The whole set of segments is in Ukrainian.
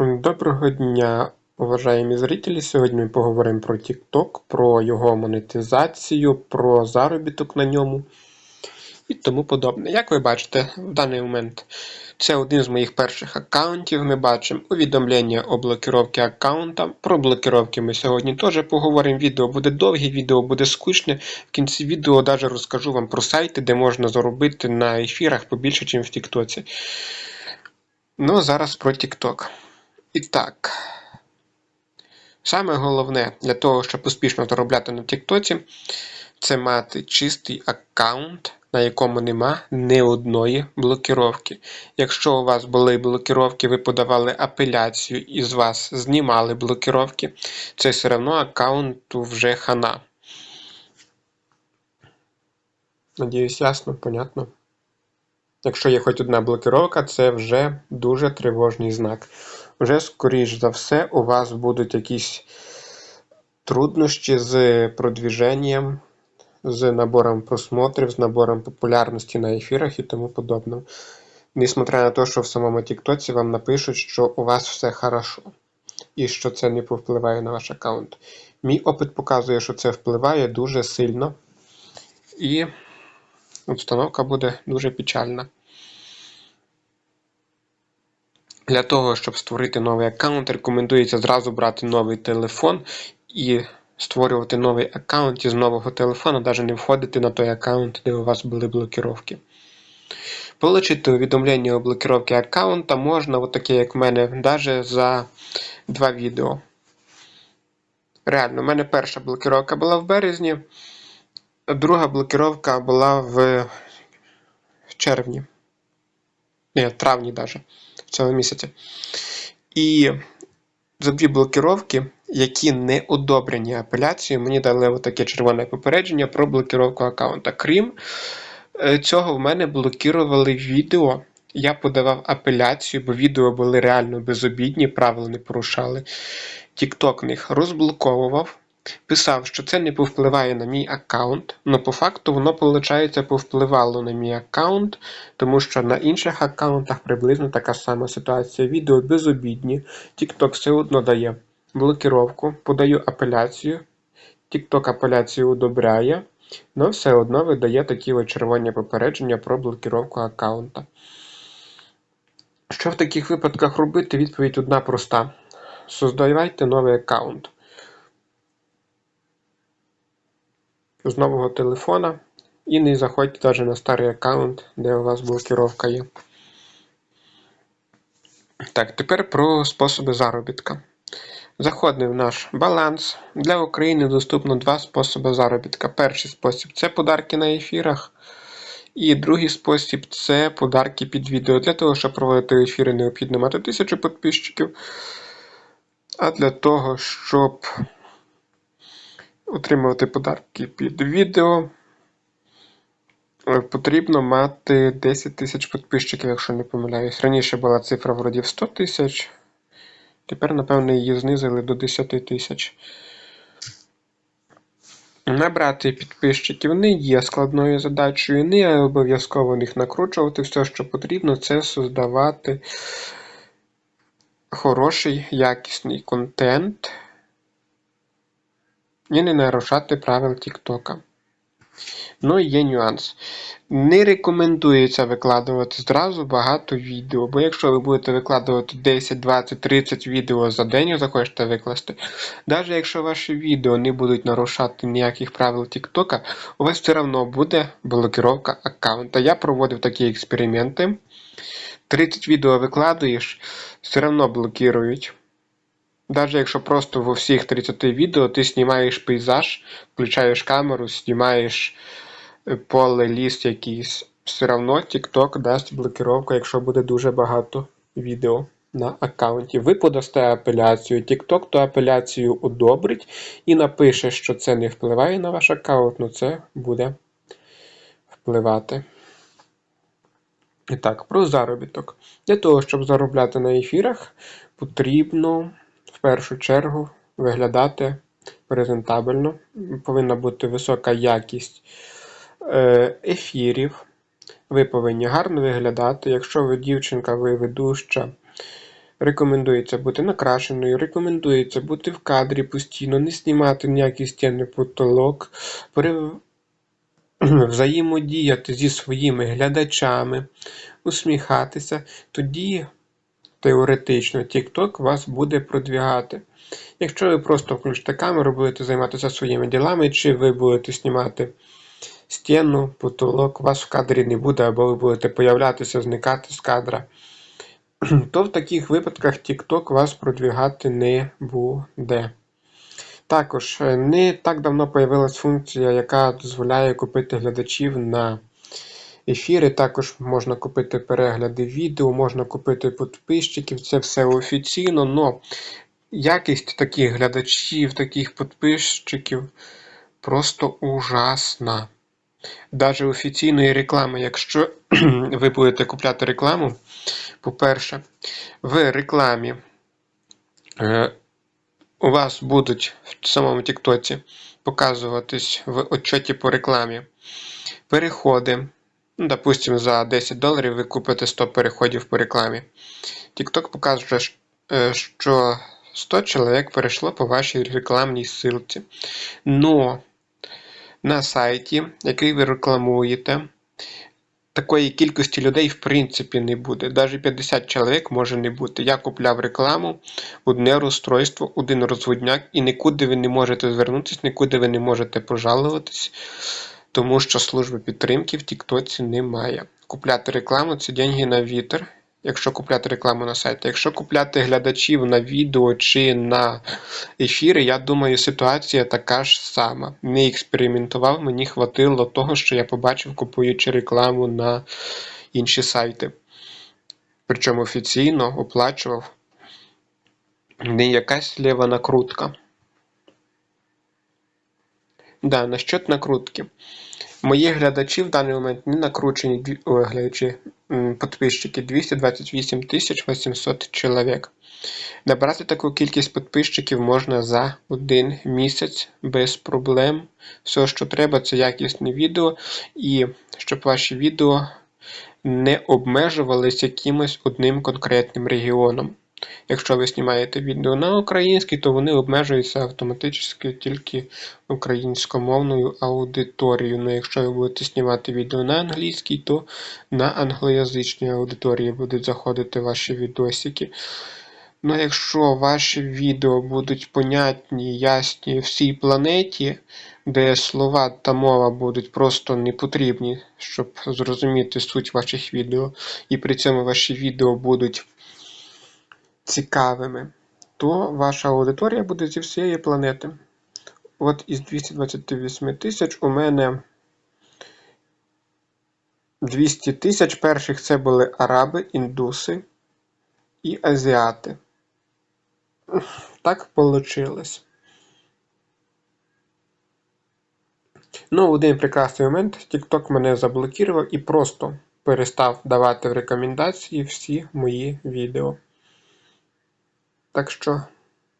Доброго дня, уважаемі зрителі! Сьогодні ми поговоримо про TikTok, про його монетизацію, про заробіток на ньому і тому подобне. Як ви бачите, в даний момент це один з моїх перших аккаунтів. Ми бачимо увідомлення о блокировці аккаунта. Про блокировки ми сьогодні теж поговоримо. Відео буде довге, відео буде скучне. В кінці відео навіть розкажу вам про сайти, де можна заробити на ефірах побільше, ніж в TikTok. Ну, зараз про TikTok. І так. Саме головне для того, щоб успішно заробляти на TikTok, це мати чистий аккаунт, на якому нема ні одної блокіровки. Якщо у вас були блокіровки, ви подавали апеляцію і з вас знімали блокіровки, це все одно аккаунту вже хана. Надіюсь, ясно, понятно. Якщо є хоч одна блокіровка, це вже дуже тривожний знак. Вже, скоріш за все, у вас будуть якісь труднощі з продвіженням, з набором просмотрів, з набором популярності на ефірах і тому подобне. Несмотря на те, що в самому Тіктоці вам напишуть, що у вас все хорошо, і що це не повпливає на ваш аккаунт. Мій опит показує, що це впливає дуже сильно, і обстановка буде дуже печальна. Для того, щоб створити новий аккаунт, рекомендується зразу брати новий телефон і створювати новий аккаунт із нового телефону, навіть не входити на той аккаунт, де у вас були блокировки. Получити увідомлення о блокировці аккаунта можна, от таке, як в мене, навіть за два відео. Реально, у мене перша блокировка була в березні, друга блокировка була в червні. Ні, в травні навіть цього місяця. І за дві блокировки, які не одобрені апеляцією, мені дали таке червоне попередження про блокировку аккаунта. Крім е, цього, в мене блокували відео. Я подавав апеляцію, бо відео були реально безобідні, правила не порушали. TikTok них розблоковував. Писав, що це не повпливає на мій аккаунт, але по факту воно, виходить, повпливало на мій аккаунт, тому що на інших аккаунтах приблизно така сама ситуація. Відео безобідні, TikTok все одно дає блокировку, подаю апеляцію, TikTok апеляцію одобряє, але все одно видає такі червоні попередження про блокировку аккаунта. Що в таких випадках робити? Відповідь одна проста. Создавайте новий аккаунт. З нового телефона і не заходьте навіть на старий аккаунт, де у вас блокировка є. Так, тепер про способи заробітка. Заходимо в наш баланс. Для України доступно два способи заробітка. Перший спосіб це подарки на ефірах. І другий спосіб це подарки під відео. Для того, щоб проводити ефіри, необхідно мати 1000 підписчиків. А для того, щоб отримувати подарки під відео. Е, потрібно мати 10 тисяч підписчиків, якщо не помиляюсь. Раніше була цифра вроді в 100 тисяч. Тепер, напевно, її знизили до 10 тисяч. Набрати підписчиків не є складною задачею, не обов'язково їх накручувати. Все, що потрібно, це создавати хороший, якісний контент і не нарушати правил Тіктока. Ну і є нюанс. Не рекомендується викладувати зразу багато відео, бо якщо ви будете викладувати 10, 20, 30 відео за день, захочете викласти, навіть якщо ваші відео не будуть нарушати ніяких правил Тіктока, у вас все одно буде блокировка аккаунта. Я проводив такі експерименти. 30 відео викладуєш, все одно блокують. Даже якщо просто во всіх 30 відео ти знімаєш пейзаж, включаєш камеру, знімаєш е, поле, ліс якийсь, все одно TikTok дасть блокировку, якщо буде дуже багато відео на аккаунті. Ви подасте апеляцію, TikTok ту апеляцію одобрить і напише, що це не впливає на ваш аккаунт, ну це буде впливати. І так, про заробіток. Для того, щоб заробляти на ефірах, потрібно в першу чергу виглядати презентабельно. Повинна бути висока якість е, ефірів. Ви повинні гарно виглядати. Якщо ви дівчинка, ви ведуща, Рекомендується бути накрашеною, рекомендується бути в кадрі постійно, не знімати ніякі стіни потолок, взаємодіяти зі своїми глядачами, усміхатися. Тоді теоретично TikTok вас буде продвігати. Якщо ви просто включите камеру, будете займатися своїми ділами, чи ви будете знімати стіну, потолок, вас в кадрі не буде, або ви будете появлятися, зникати з кадра, то в таких випадках TikTok вас продвігати не буде. Також е, не так давно появилась функція, яка дозволяє купити глядачів на ефіри. Також можна купити перегляди відео, можна купити підписчиків. Це все офіційно, але якість таких глядачів, таких підписчиків просто ужасна. Даже офіційної реклами, якщо ви будете купляти рекламу, по-перше, в рекламі е, у вас будуть в самому Тіктоці показуватись в отчеті по рекламі переходи. Ну, допустим, за 10 доларів ви купите 100 переходів по рекламі. TikTok покаже, е, що 100 чоловік перейшло по вашій рекламній ссылці. Но на сайті, який ви рекламуєте, такої кількості людей в принципі не буде. Навіть 50 чоловік може не бути. Я купляв рекламу, одне розстройство, один розводняк, і нікуди ви не можете звернутися, нікуди ви не можете пожалуватись, тому що служби підтримки в Тіктоці немає. Купляти рекламу це деньги на вітер. Якщо купляти рекламу на сайті. Якщо купляти глядачів на відео чи на ефіри, я думаю, ситуація така ж сама. Не експериментував, мені хватило того, що я побачив, купуючи рекламу на інші сайти. Причому офіційно оплачував не якась лєва накрутка. Да, насчет накрутки. Мої глядачі в даний момент не накручені о, глядачі, підписчики 228 800 чоловік. Набрати таку кількість підписчиків можна за один місяць без проблем. Все, що треба, це якісне відео, і щоб ваші відео не обмежувалися якимось одним конкретним регіоном. Якщо ви знімаєте відео на українській, то вони обмежуються автоматично тільки українськомовною аудиторією. Ну, якщо ви будете знімати відео на англійській, то на англоязичній аудиторії будуть заходити ваші відосики. Ну, якщо ваші відео будуть понятні, ясні всій планеті, де слова та мова будуть просто не потрібні, щоб зрозуміти суть ваших відео, і при цьому ваші відео будуть цікавими, то ваша аудиторія буде зі всієї планети. От із 228 тисяч у мене 200 тисяч перших це були араби, індуси і азіати. Так вийшло. Ну, один прекрасний момент TikTok мене заблокував і просто перестав давати в рекомендації всі мої відео. Так що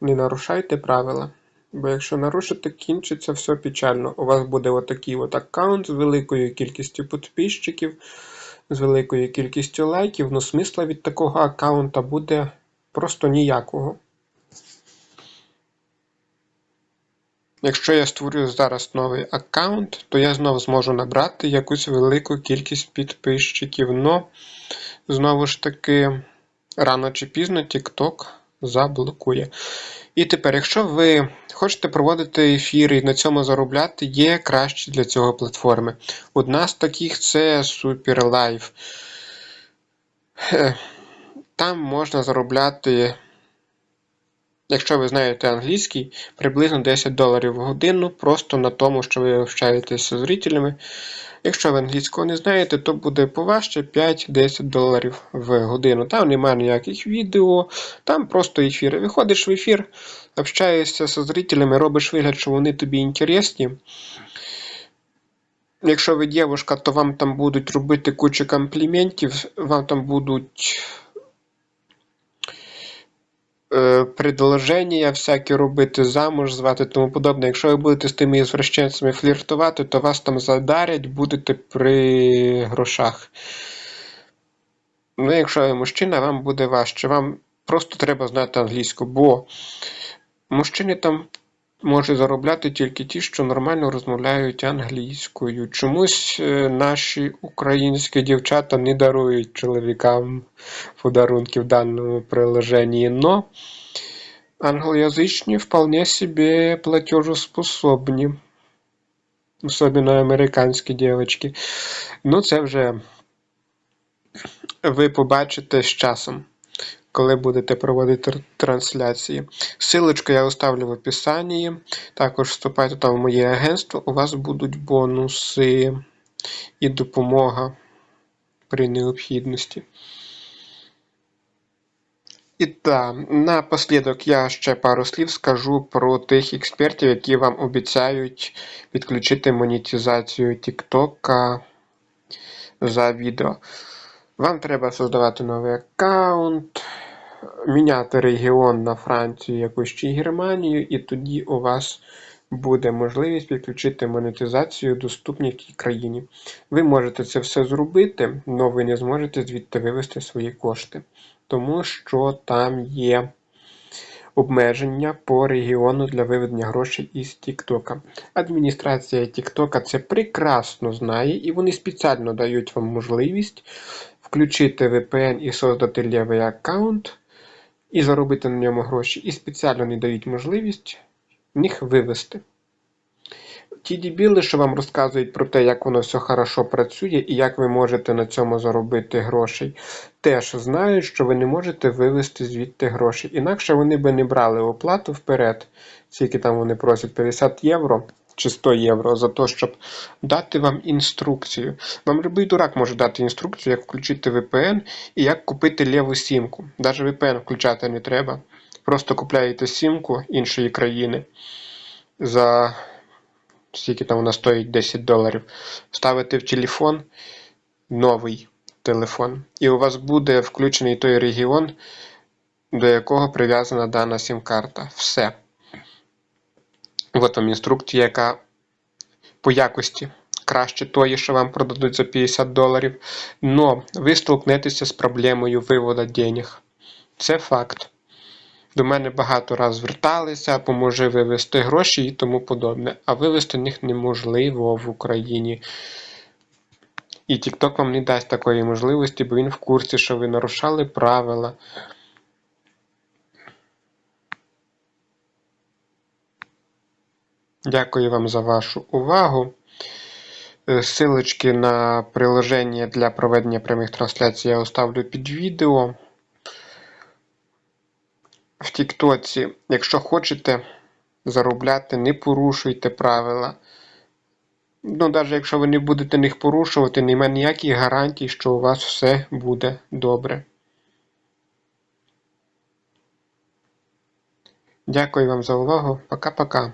не нарушайте правила. Бо якщо нарушите, кінчиться все печально. У вас буде отакий от аккаунт з великою кількістю підписчиків, з великою кількістю лайків, ну смисла від такого аккаунта буде просто ніякого. Якщо я створю зараз новий аккаунт, то я знову зможу набрати якусь велику кількість підписчиків. Но, знову ж таки, рано чи пізно TikTok заблокує. І тепер, якщо ви хочете проводити ефіри і на цьому заробляти, є кращі для цього платформи. Одна з таких це SuperLive. Там можна заробляти, якщо ви знаєте англійський, приблизно 10 доларів в годину, просто на тому, що ви общаєтеся з зрителями. Якщо ви англійського не знаєте, то буде поважче 5-10 доларів в годину. Там немає ніяких відео, там просто ефіри. Виходиш в ефір, общаєшся з зрителями, робиш вигляд, що вони тобі інтересні. Якщо ви дівчинка, то вам там будуть робити кучу компліментів, вам там будуть предложення всякі робити, замуж звати тому подобне. Якщо ви будете з тими ізвращенцями фліртувати, то вас там задарять, будете при грошах. Ну, якщо ви мужчина, вам буде важче. Вам Просто треба знати англійську, бо мужчини там можуть заробляти тільки ті, що нормально розмовляють англійською. Чомусь е, наші українські дівчата не дарують чоловікам подарунки в даному приложенні, но англоязичні вполне себе платежоспособні. Особенно американські дівчатки. Ну, це вже ви побачите з часом, коли будете проводити трансляції. Силочку я оставлю в описанні. Також вступайте там в моє агентство, у вас будуть бонуси і допомога при необхідності. І так, напослідок я ще пару слів скажу про тих експертів, які вам обіцяють підключити монетизацію TikTok за відео. Вам треба создавати новий аккаунт, міняти регіон на Францію якусь чи Германію, і тоді у вас буде можливість підключити монетизацію доступній тій країні. Ви можете це все зробити, але ви не зможете звідти вивести свої кошти, тому що там є обмеження по регіону для виведення грошей із TikTok. Адміністрація TikTok це прекрасно знає, і вони спеціально дають вам можливість включити VPN і создати лівий аккаунт і заробити на ньому гроші, і спеціально не дають можливість їх вивести. Ті дебіли, що вам розказують про те, як воно все хорошо працює і як ви можете на цьому заробити грошей, теж знають, що ви не можете вивести звідти гроші. Інакше вони би не брали оплату вперед, скільки там вони просять 50 євро чи 100 євро за те, щоб дати вам інструкцію. Вам любий дурак може дати інструкцію, як включити VPN і як купити ліву сімку. Навіть VPN включати не треба. Просто купляєте сімку іншої країни за скільки там вона стоїть 10 доларів. Ставите в телефон новий телефон, і у вас буде включений той регіон, до якого прив'язана дана сім-карта. Все. От вам інструкція, яка по якості краще тої, що вам продадуть за 50 доларів. Но ви столкнетеся з проблемою виводу денег. Це факт. До мене багато раз зверталися, поможи вивести гроші і тому подобне. А вивести їх неможливо в Україні. І TikTok вам не дасть такої можливості, бо він в курсі, що ви нарушали правила. Дякую вам за вашу увагу. Е, Силочки на приложення для проведення прямих трансляцій я оставлю під відео. В Тіктоці, якщо хочете заробляти, не порушуйте правила. Ну, навіть якщо ви не будете їх порушувати, немає ніяких гарантій, що у вас все буде добре. Дякую вам за увагу. Пока-пока.